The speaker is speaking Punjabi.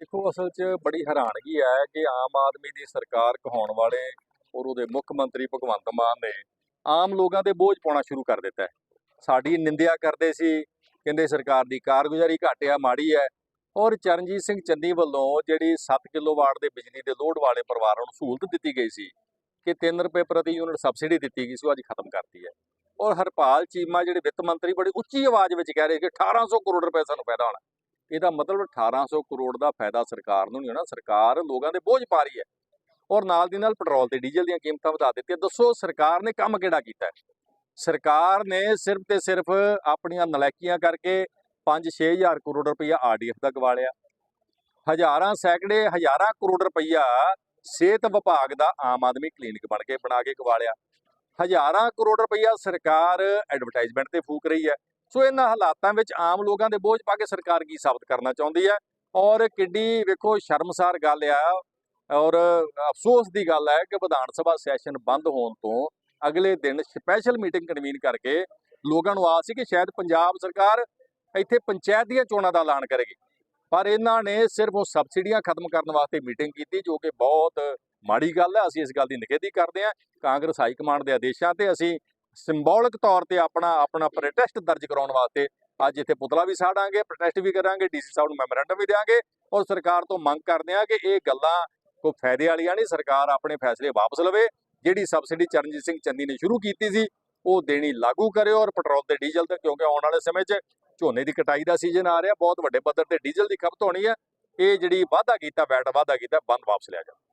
ਦੇਖੋ, ਅਸਲ 'ਚ ਬੜੀ ਹੈਰਾਨਗੀ ਹੈ ਕਿ ਆਮ ਆਦਮੀ ਦੀ ਸਰਕਾਰ ਕਹਾਉਣ ਵਾਲੇ ਔਰ ਉਹਦੇ ਮੁੱਖ ਮੰਤਰੀ ਭਗਵੰਤ ਮਾਨ ਨੇ ਆਮ ਲੋਕਾਂ ਤੇ ਬੋਝ ਪਾਉਣਾ ਸ਼ੁਰੂ ਕਰ ਦਿੱਤਾ ਹੈ। ਸਾਡੀ ਨਿੰਦਿਆ ਕਰਦੇ ਸੀ, ਕਹਿੰਦੇ ਸਰਕਾਰ ਦੀ ਕਾਰਗੁਜ਼ਾਰੀ ਘੱਟ ਆ, ਮਾੜੀ ਹੈ। ਔਰ ਚਰਨਜੀਤ ਸਿੰਘ ਚੰਨੀ ਵੱਲੋਂ ਜਿਹੜੀ 7 ਕਿਲੋਵਾਟ ਦੇ ਬਿਜਲੀ ਦੇ ਲੋਡ ਵਾਲੇ ਪਰਿਵਾਰਾਂ ਨੂੰ ਸਹੂਲਤ ਦਿੱਤੀ ਗਈ ਸੀ ਕਿ 3 ਰੁਪਏ ਪ੍ਰਤੀ ਯੂਨਿਟ ਸਬਸਿਡੀ ਦਿੱਤੀ ਗਈ ਸੀ, ਉਹ ਅੱਜ ਖਤਮ ਕਰਤੀ ਹੈ। ਔਰ ਹਰਪਾਲ ਚੀਮਾ, ਜਿਹੜੇ ਵਿੱਤ ਮੰਤਰੀ, ਬੜੀ ਉੱਚੀ ਆਵਾਜ਼ ਵਿੱਚ ਕਹਿ ਰਹੇ ਕਿ 1800 ਕਰੋੜ ਰੁਪਏ ਸਾਨੂੰ ਫਾਇਦਾ ਹੋਣਾ। ਇਹਦਾ ਮਤਲਬ 1800 ਕਰੋੜ ਦਾ ਫਾਇਦਾ ਸਰਕਾਰ ਨੂੰ ਨਹੀਂ ਹੋਣਾ, ਸਰਕਾਰ ਲੋਕਾਂ ਦੇ ਬੋਝ ਪਾ ਰਹੀ ਹੈ। ਔਰ ਨਾਲ ਦੀ ਨਾਲ ਪੈਟਰੋਲ ਤੇ ਡੀਜ਼ਲ ਦੀਆਂ ਕੀਮਤਾਂ ਵਧਾ ਦਿੱਤੀਆਂ। ਦੱਸੋ ਸਰਕਾਰ ਨੇ ਕੰਮ ਕਿਹੜਾ ਕੀਤਾ ਹੈ? ਸਰਕਾਰ ਨੇ ਸਿਰਫ ਤੇ ਸਿਰਫ ਆਪਣੀਆਂ ਨਲਾਇਕੀਆਂ ਕਰਕੇ 5-6000 ਕਰੋੜ ਰੁਪਈਆ ਆਰਡੀਐਫ ਦਾ ਗਵਾ ਲਿਆ। ਹਜ਼ਾਰਾਂ ਸੈਂਕੜੇ, ਹਜ਼ਾਰਾਂ ਕਰੋੜ ਰੁਪਈਆ ਸਿਹਤ ਵਿਭਾਗ ਦਾ ਆਮ ਆਦਮੀ ਕਲੀਨਿਕ ਬਣ ਕੇ, ਬਣਾ ਕੇ ਗਵਾ ਲਿਆ। ਹਜ਼ਾਰਾਂ ਕਰੋੜ ਰੁਪਈਆ ਸਰਕਾਰ ਐਡਵਰਟਾਈਜ਼ਮੈਂਟ ਤੇ ਫੂਕ ਰਹੀ ਹੈ। ਸੋ ਇਹਨਾਂ ਹਾਲਾਤਾਂ ਵਿੱਚ ਆਮ ਲੋਕਾਂ ਦੇ ਬੋਝ ਪਾ ਕੇ ਸਰਕਾਰ ਕੀ ਸਾਬਤ ਕਰਨਾ ਚਾਹੁੰਦੀ ਹੈ? ਔਰ ਕਿੱਡੀ ਵੇਖੋ ਸ਼ਰਮਸਾਰ ਗੱਲ ਆ, ਔਰ ਅਫਸੋਸ ਦੀ ਗੱਲ ਹੈ ਕਿ ਵਿਧਾਨ ਸਭਾ ਸੈਸ਼ਨ ਬੰਦ ਹੋਣ ਤੋਂ ਅਗਲੇ ਦਿਨ ਸਪੈਸ਼ਲ ਮੀਟਿੰਗ ਕਨਵੀਨ ਕਰਕੇ ਲੋਕਾਂ ਨੂੰ ਆਸ ਸੀ ਕਿ ਸ਼ਾਇਦ ਪੰਜਾਬ ਸਰਕਾਰ ਇੱਥੇ ਪੰਚਾਇਤ ਦੀਆਂ ਚੋਣਾਂ ਦਾ ਐਲਾਨ ਕਰੇਗੀ। ਪਰ ਇਹਨਾਂ ਨੇ ਸਿਰਫ ਉਹ ਸਬਸਿਡੀਆਂ ਖਤਮ ਕਰਨ ਵਾਸਤੇ ਮੀਟਿੰਗ ਕੀਤੀ, ਜੋ ਕਿ ਬਹੁਤ ਮਾੜੀ ਗੱਲ ਹੈ। ਅਸੀਂ ਇਸ ਗੱਲ ਦੀ ਨਿਖੇਧੀ ਕਰਦੇ ਹਾਂ। ਕਾਂਗਰਸ ਹਾਈ ਕਮਾਂਡ ਦੇ ਆਦੇਸ਼ਾਂ ਤੇ ਅਸੀਂ ਸਿੰਬੋਲਿਕ ਤੌਰ ਤੇ ਆਪਣਾ ਆਪਣਾ ਪ੍ਰੋਟੈਸਟ ਦਰਜ ਕਰਾਉਣ ਵਾਸਤੇ ਅੱਜ ਇੱਥੇ ਪੁਤਲਾ ਵੀ ਸਾੜਾਂਗੇ ਪ੍ਰੋਟੈਸਟ ਵੀ ਕਰਾਂਗੇ ਡੀਸੀ ਸਾਹਿਬ ਨੂੰ ਮੈਮੋਰੈਂਡਮ ਵੀ ਦੇਵਾਂਗੇ ਔਰ ਸਰਕਾਰ ਤੋਂ ਮੰਗ ਕਰਦੇ ਹਾਂ ਕਿ ਇਹ ਗੱਲਾਂ ਕੋਈ ਫਾਇਦੇ ਵਾਲੀਆਂ ਨਹੀਂ, ਸਰਕਾਰ ਆਪਣੇ ਫੈਸਲੇ ਵਾਪਸ ਲਵੇ। ਜਿਹੜੀ ਸਬਸਿਡੀ ਚਰਨਜੀਤ ਸਿੰਘ ਚੰਨੀ ਨੇ ਸ਼ੁਰੂ ਕੀਤੀ ਸੀ, ਉਹ ਦੇਣੀ ਲਾਗੂ ਕਰਿਓ ਔਰ ਪੈਟਰੋਲ ਤੇ ਡੀਜ਼ਲ ਤੇ, ਕਿਉਂਕਿ ਆਉਣ ਵਾਲੇ ਸਮੇਂ 'ਚ ਝੋਨੇ ਦੀ ਕਟਾਈ ਦਾ ਸੀਜ਼ਨ ਆ ਰਿਹਾ, ਬਹੁਤ ਵੱਡੇ ਪੱਧਰ ਤੇ ਡੀਜ਼ਲ ਦੀ ਖਪਤ ਹੋਣੀ ਹੈ। ਇਹ ਜਿਹੜੀ ਵਾਅਦਾ ਕੀਤਾ, ਵੈਟ ਵਾਅਦਾ ਕੀਤਾ, ਬੰਦ ਵਾਪਸ ਲਿਆ ਜਾਵੇ।